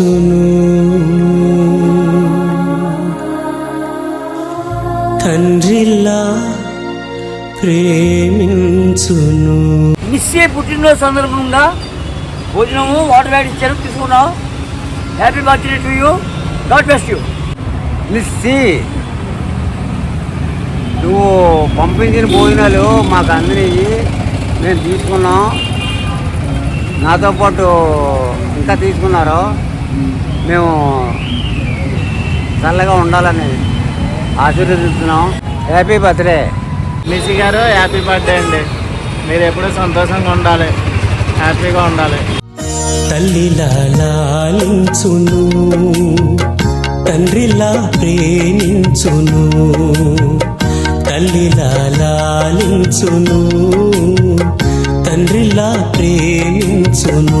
లాలించును తండ్రిలా ప్రేమించును. మిస్సే పుట్టినరోజు సందర్భంగా భోజనము వాటర్ బ్యాగ్ ఇచ్చారు తీసుకున్నావు. Happy birthday to you god best you మిస్సి నువ్వు పంపించిన భోజనాలు మాకు అందినవి. మేము తీసుకున్నాం. నాతో పాటు ఇంకా తీసుకున్నారు. మేము చల్లగా ఉండాలని ఆశీర్వదిస్తున్నాం. హ్యాపీ బర్త్డే మిసి గారు హ్యాపీ బర్త్డే అండి. మీరు ఎప్పుడూ సంతోషంగా ఉండాలి. హ్యాపీగా ఉండాలి. తల్లిలా లాలించును తండ్రిలా ప్రేమించును. తల్లిలా లాలించును తండ్రిలా ప్రేమించును.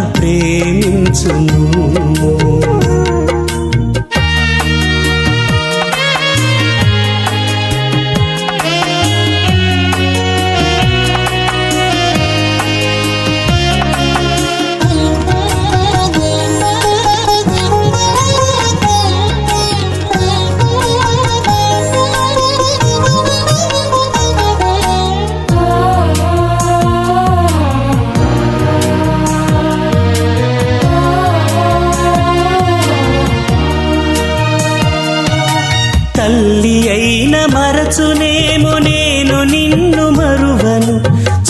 మరచునేమో నేను నిన్ను మరువను.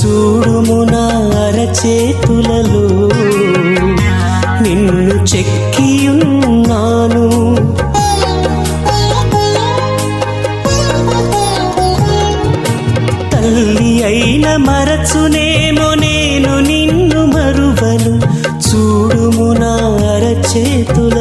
చూడుము నా అరచేతులలో. నిన్ను చెక్కియున్నాను. తల్లి అయిన మరచునేమో నేను నిన్ను మరువను. చూడుము నా అరచేతులలో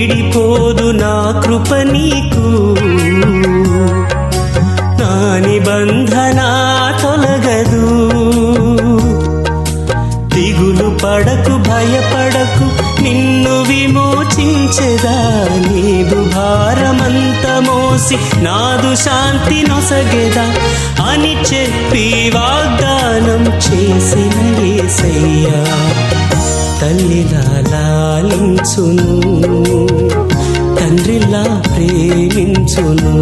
పడకు భయపడకు నిన్ను విమోచించెదా నీదు భారమంత మోసి నాదు శాంతి నొసగెదా అని చెప్పి వాగ్దానం చేసిన ఏసయ్యా. తల్లిలా లాలించును తండ్రిలా ప్రేమించును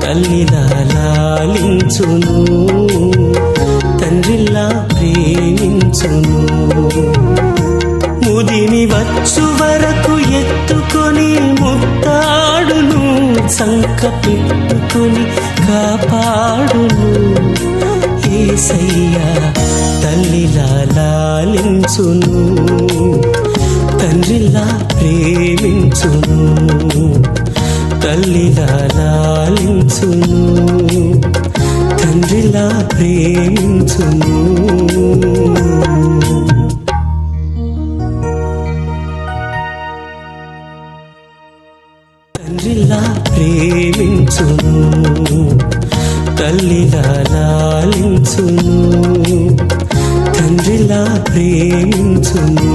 తల్లిలా లాలించును. ప్రేమించును ముదిమి వచ్చు వరకు ఎత్తుకొని ముత్తాడును సంక పెట్టుకొని కాపాడును. ఏసయ్యా తల్లిలా లాలించును తండ్రిలా ప్రేమించును తల్లిలా లాలించును తండ్రిలా ప్రేమించును. తండ్రిలా ప్రేమించును తల్లిలా లాలించును తండ్రిలా ప్రేమించును.